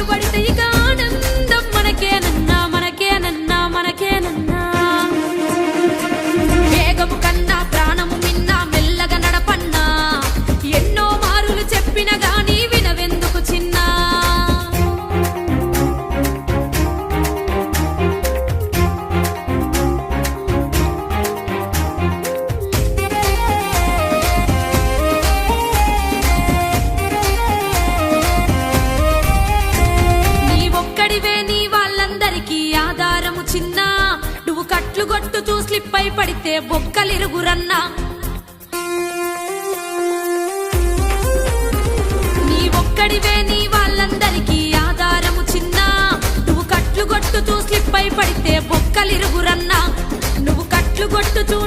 మాటకు కట్టుబడితే కొట్టుతూ స్లిప్ పడితే బొక్కలిరుగురన్నా. నీ ఒక్కడివే నీ వాళ్ళందరికీ ఆధారము చిన్న. నువ్వు కట్లు కొట్టుతూ స్లిప్ అయి పడితే బొక్కలిరుగురన్నా. నువ్వు కట్లు కొట్టుతూ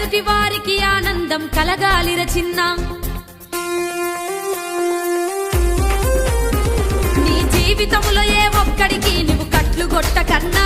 ఎదుటి వారికి ఆనందం కలగాలిర చిన్నా. నీ జీవితములో ఏ ఒక్కడికి నువ్వు కట్లు కొట్టకన్నా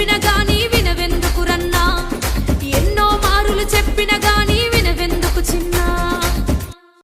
been a god.